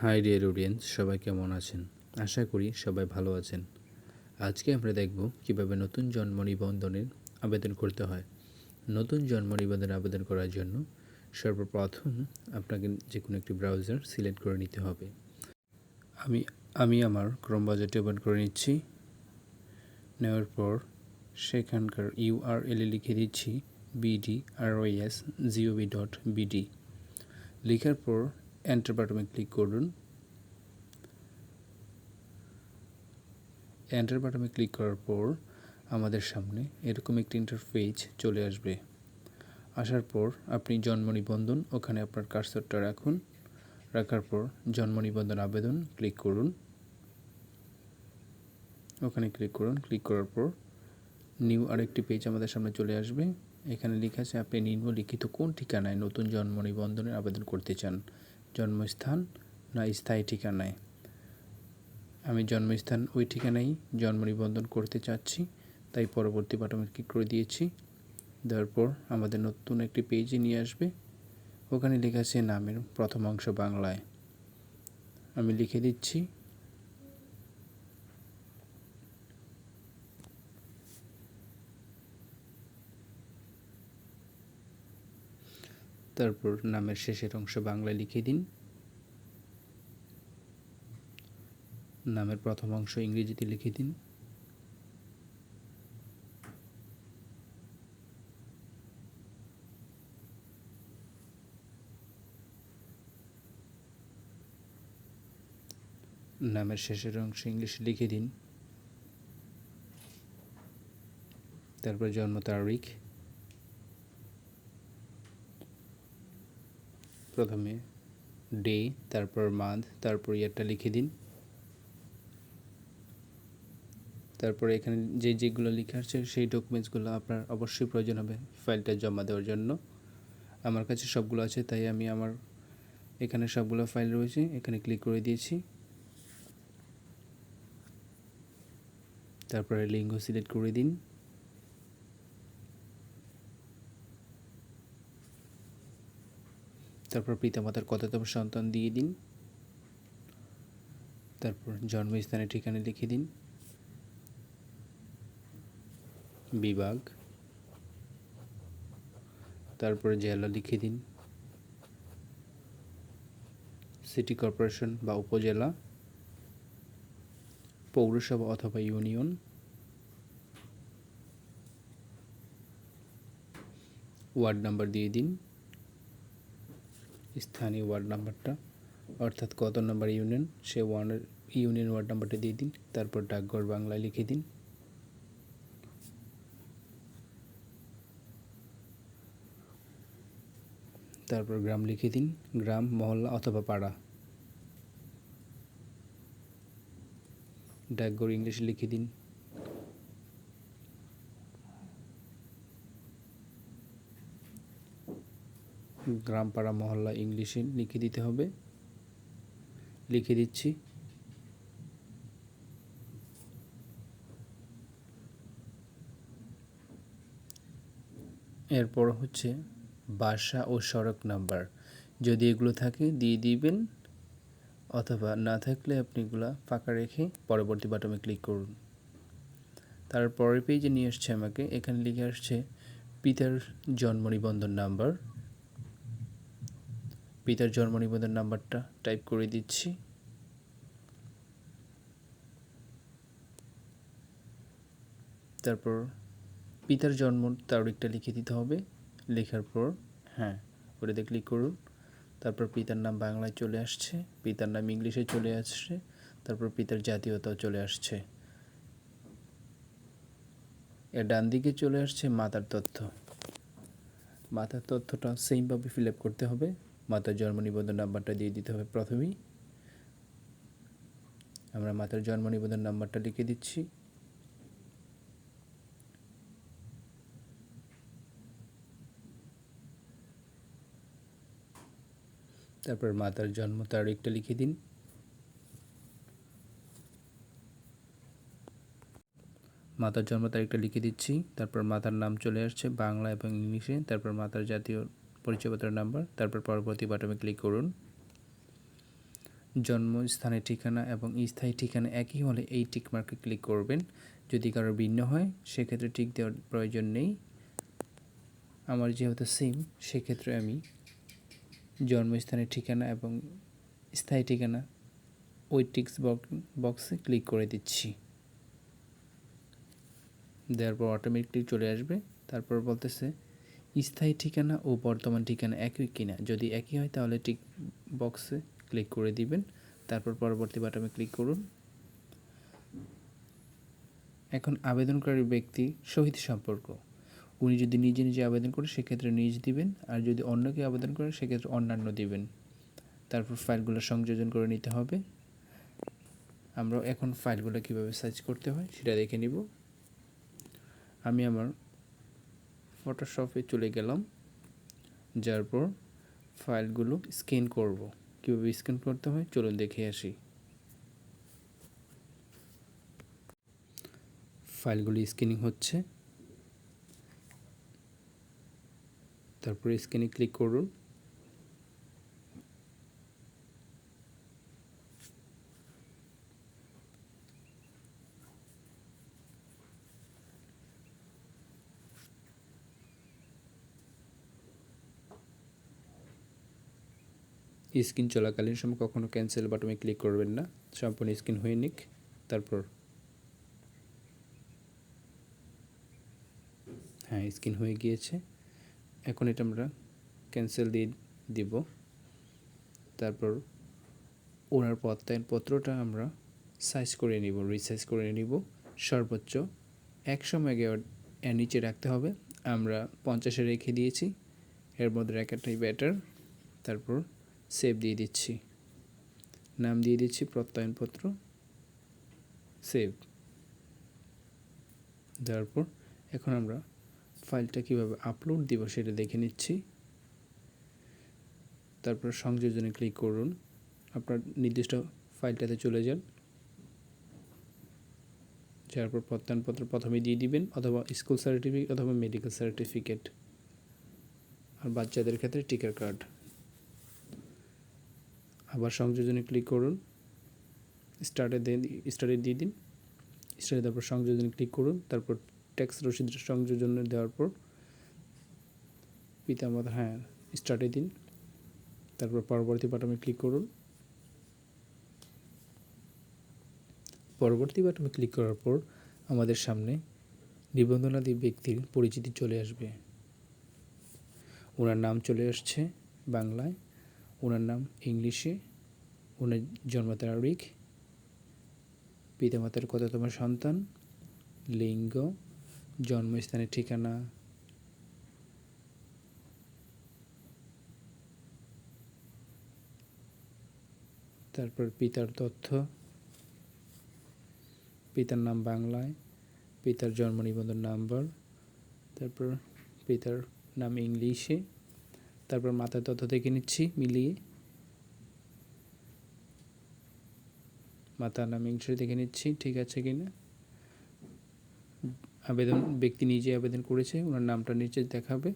High dear audience সবাই কেমন আছেন? আশা করি সবাই ভালো আছেন। আজকে আমরা দেখব কীভাবে নতুন জন্ম নিবন্ধনের আবেদন করতে হয়। নতুন জন্ম নিবন্ধন আবেদন করার জন্য সর্বপ্রথম আপনাকে যে কোনো একটি ব্রাউজার সিলেক্ট করে নিতে হবে। আমি আমি আমার ক্রোম বাজারটি ওপেন করে নিচ্ছি। নেওয়ার পর সেখানকার ইউআরএলে লিখে দিচ্ছি BD ROS GOV dot BD লেখার পর এন্টার বাটনে ক্লিক করুন। এন্টার বাটনে ক্লিক করার পর আমাদের সামনে এরকম একটি ইন্টারফেস চলে আসবে। আসার পর আপনি জন্ম নিবন্ধন ওখানে আপনার কার্সরটা রাখুন। রাখার পর জন্ম নিবন্ধন আবেদন ক্লিক করুন। ওখানে ক্লিক করুন। ক্লিক করার পর নিউ আরেকটি পেজ আমাদের সামনে চলে আসবে। এখানে লেখা আছে আপনি নিম্নলিখিত কোন ঠিকানায় নতুন জন্ম নিবন্ধনের আবেদন করতে চান। জন্মস্থান না স্থায়ী ঠিকানায়। আমি জন্মস্থান ওই ঠিকানায় জন্ম নিবন্ধন করতে চাচ্ছি, তাই পরবর্তী বাটনে ক্লিক করে দিয়েছি। দেওয়ার পর আমাদের নতুন একটি পেজে নিয়ে আসবে। ওখানে লেখা আছে নামের প্রথম অংশ বাংলায়। আমি লিখে দিচ্ছি তারপর নামের শেষের অংশ বাংলায় লিখে দিন। নামের প্রথম অংশ ইংরেজিতে লিখে দিন। নামের শেষের অংশ ইংলিশে লিখে দিন। তারপর জন্ম তারিখ। প্রথমে ডে, তারপর মান্থ তারপর ইয়ারটা লিখে দিন। তারপরে এখানে যে যেগুলো লেখা আছে, সেই ডকুমেন্টসগুলো আপনার অবশ্যই প্রয়োজন হবে ফাইলটা জমা দেওয়ার জন্য। আমার কাছে সবগুলো আছে, তাই আমি আমার এখানে সবগুলো ফাইল রয়েছে, এখানে ক্লিক করে দিয়েছি। তারপরে লিঙ্গ সিলেক্ট করে দিন। তারপর পিতামাতার কততম সন্তান দিয়ে দিন। তারপর জন্মস্থানের ঠিকানা লিখে দিন। বিভাগ। তারপরে জেলা লিখে দিন। সিটি কর্পোরেশন বা উপজেলা। পৌরসভা অথবা ইউনিয়ন। ওয়ার্ড নাম্বার দিয়ে দিন। স্থানীয় ওয়ার্ড নাম্বারটা, অর্থাৎ কত নাম্বার ইউনিয়ন, সে ওয়ার্ডের ইউনিয়ন ওয়ার্ড নাম্বারটা দিয়ে দিন, তারপর ডাকঘর বাংলায় লিখে দিন। তারপর গ্রাম লিখে দিন, গ্রাম, মহল্লা অথবা পাড়া। ডাকঘর ইংলিশে লিখে দিন। গ্রাম পাড়া মহল্লা ইংলিশে লিখে দিতে হবে। লিখে দিচ্ছি। এরপর হচ্ছে বাসা ও সড়ক নাম্বার। যদি এগুলো থাকে, দিয়ে দিবেন। অথবা না থাকলে আপনি এগুলো ফাঁকা রেখে পরবর্তী বাটনে ক্লিক করুন। তারপরের পেজে নিয়ে আসছে আমাকে। এখানে লিখে আসছে, পিতার জন্ম নিবন্ধন নাম্বার। পিতার জন্ম নিবন্ধন নাম্বারটা টাইপ করে দিচ্ছি। তারপর পিতার জন্ম তারিখটা লিখে দিতে হবে। লেখার পর হ্যাঁ ওটাতে ক্লিক করুন। তারপর পিতার নাম বাংলায় চলে আসছে, পিতার নাম ইংলিশে চলে আসছে, তারপর পিতার জাতীয়তাও চলে আসছে। এর ডান দিকে চলে আসছে মাতার তথ্য। মাতার তথ্যটা সেমভাবে ফিল আপ করতে হবে। মাতার জন্ম নিবন্ধন নাম্বারটা দিয়ে দিতে হবে প্রথমেই। আমরা মাতার জন্ম নিবন্ধন নাম্বারটা লিখে দিচ্ছি। তারপর মাতার জন্ম তারিখটা লিখে দিন। মাতার জন্ম তারিখটা লিখে দিচ্ছি, তারপর মাতার নাম চলে আসছে বাংলা এবং ইংলিশে, তারপর মাতার জাতীয় পরিচয়পত্রের নাম্বার, তারপর পরবর্তী বাটনে ক্লিক করুন। জন্মস্থানের ঠিকানা এবং স্থায়ী ঠিকানা একই হলে এই টিক মার্কে ক্লিক করবেন। যদি কারও ভিন্ন হয়, সেক্ষেত্রে টিক দেওয়ার প্রয়োজন নেই। আমার যেহেতু সিম সেক্ষেত্রে আমি জন্মস্থানের ঠিকানা এবং স্থায়ী ঠিকানা ওই টিক্স বক্সে ক্লিক করে দিচ্ছি। দেওয়ার পর অটোমেটিকলি চলে আসবে। তারপর বলতেছে স্থায়ী ঠিকানা ও বর্তমান ঠিকানা একই কিনা? যদি একই হয়, তাহলে টিক বক্সে ক্লিক করে দিবেন। তারপর পরবর্তী বাটনে ক্লিক করুন। এখন আবেদনকারী ব্যক্তি সহিত সম্পর্ক। উনি যদি নিজে নিজে আবেদন করে, সেক্ষেত্রে নিজ দিবেন। আর যদি অন্য কেউ আবেদন করে, সেক্ষেত্রে অন্যান্য দিবেন। তারপর ফাইলগুলো সংযোজন করে নিতে হবে। আমরা এখন ফাইলগুলো কীভাবে সার্চ করতে হয়, সেটা দেখে নিব। আমি আমার ফটোশপে চলে গেলাম যারপর ফাইলগুলো স্ক্যান করব। কীভাবে স্ক্যান করতে হয়? চলুন দেখে আসি। ফাইলগুলি স্ক্যানিং হচ্ছে। তারপরে স্ক্যানে ক্লিক করুন। স্ক্রিন চলাকালীন সময় কখনো ক্যান্সেল বাটনে ক্লিক করবেন না। সম্পূর্ণ স্ক্রিন হয়ে নিক, তারপর হ্যাঁ স্ক্রিন হয়ে গিয়েছে। এখন এটা আমরা ক্যান্সেল দিয়ে দিব। তারপর ওনার পত্রটা আমরা সাইজ করে নিব রিসাইজ করে নিব। সর্বোচ্চ একশো মেগাওয়াট নিচে রাখতে হবে। আমরা পঞ্চাশে রেখে দিয়েছি। এর মধ্যে রাখাটাই ব্যাটার তারপর সেভ দিয়ে দিচ্ছি। নাম দিয়ে দিচ্ছি প্রত্যয়নপত্র সেভ দেওয়ার পর এখন আমরা ফাইলটা কীভাবে আপলোড দিব সেটা দেখে নিচ্ছি। তারপর সংযোজনে ক্লিক করুন। আপনার নির্দিষ্ট ফাইলটাতে চলে যান। যার পর প্রত্যয়নপত্র প্রথমে দিয়ে দিবেন অথবা স্কুল সার্টিফিকেট অথবা মেডিকেল সার্টিফিকেট আর বাচ্চাদের ক্ষেত্রে টিকার কার্ড আবার সংযোজনে ক্লিক করুন। স্টার্টে দেন স্টার্টে দিয়ে দিন। স্টার্টে তারপর সংযোজনে ক্লিক করুন। তারপর ট্যাক্স রসিদ সংযোজন দেওয়ার পর পিতামাতা হ্যাঁ স্টার্টে দিন। তারপর পরবর্তী বাটনে ক্লিক করুন। পরবর্তী বাটনে ক্লিক করার পর আমাদের সামনে নিবন্ধনাদি ব্যক্তির পরিচিতি চলে আসবে। ওনার নাম চলে আসছে বাংলায়। ওনার নাম ইংলিশে, ওনার জন্ম তারিখ, পিতামাতার কত তোমার সন্তান, লিঙ্গ, জন্মস্থানের ঠিকানা। তারপর পিতার তথ্য। পিতার নাম বাংলায়, পিতার জন্ম নিবন্ধন নাম্বার। তারপর পিতার নাম ইংলিশে। তারপর মাথার তথ্য দেখে নিচ্ছি, মিলিয়ে। মাতার নাম ইংলিশে দেখে নিচ্ছি, ঠিক আছে কি না আবেদন, ব্যক্তি নিজে আবেদন করেছে, ওনার নামটা নিচে দেখাবে।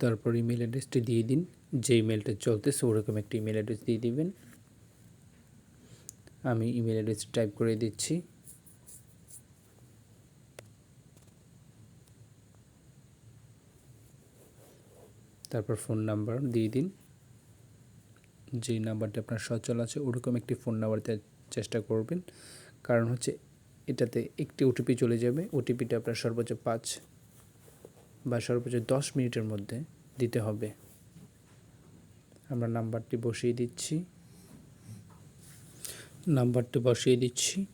তারপর ইমেল অ্যাড্রেসটি দিয়ে দিন, যে ইমেলটা চলতেছে ওরকম একটা ইমেল অ্যাড্রেস দিয়ে দিবেন। আমি ইমেল অ্যাড্রেস টাইপ করে দিচ্ছি। তারপর ফোন নাম্বার দিয়ে দিন। যে নাম্বারটা আপনার সচল আছে, ওরকম একটি ফোন নাম্বার চেষ্টা করবেন। কারণ হচ্ছে, এটাতে একটি ওটিপি চলে যাবে। ওটিপিটা আপনার সর্বোচ্চ পাঁচ বা সর্বোচ্চ দশ মিনিটের মধ্যে দিতে হবে। আমরা নাম্বারটি বসিয়ে দিচ্ছি। নাম্বারটি বসিয়ে দিচ্ছি।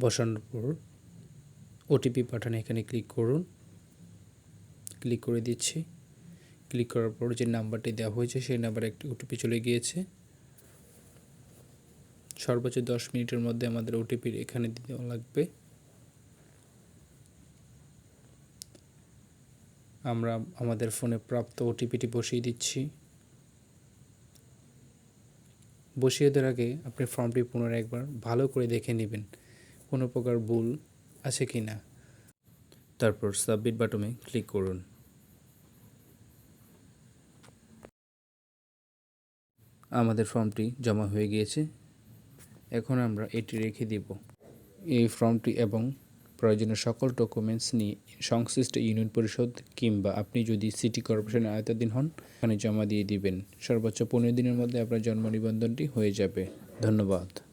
বসানোর পর ওটিপি পাঠানো এখানে ক্লিক করুন। ক্লিক করে দিচ্ছি। ক্লিক করার পর যে নাম্বারটি দেওয়া হয়েছে, সেই নাম্বারে একটি ওটিপি চলে গিয়েছে। সর্বোচ্চ দশ মিনিটের মধ্যে আমাদের ওটিপি এখানে দিতে লাগবে। আমরা আমাদের ফোনে প্রাপ্ত ওটিপিটি বসিয়ে দিচ্ছি। বসিয়ে দেওয়ার আগে আপনি ফর্মটি পুনরায় একবার ভালো করে দেখে নেবেন, কোনো প্রকার ভুল আছে কি না তারপর সাবমিট বাটনে ক্লিক করুন। আমাদের ফর্মটি জমা হয়ে গিয়েছে। এখন আমরা এটি রেখে দিব। এই ফর্মটি এবং প্রয়োজনীয় সকল ডকুমেন্টস নিয়ে সংশ্লিষ্ট ইউনিয়ন পরিষদ কিংবা আপনি যদি সিটি কর্পোরেশনের আয়তাধীন হন এখানে জমা দিয়ে দিবেন। সর্বোচ্চ পনেরো দিনের মধ্যে আপনার জন্ম নিবন্ধনটি হয়ে যাবে। ধন্যবাদ।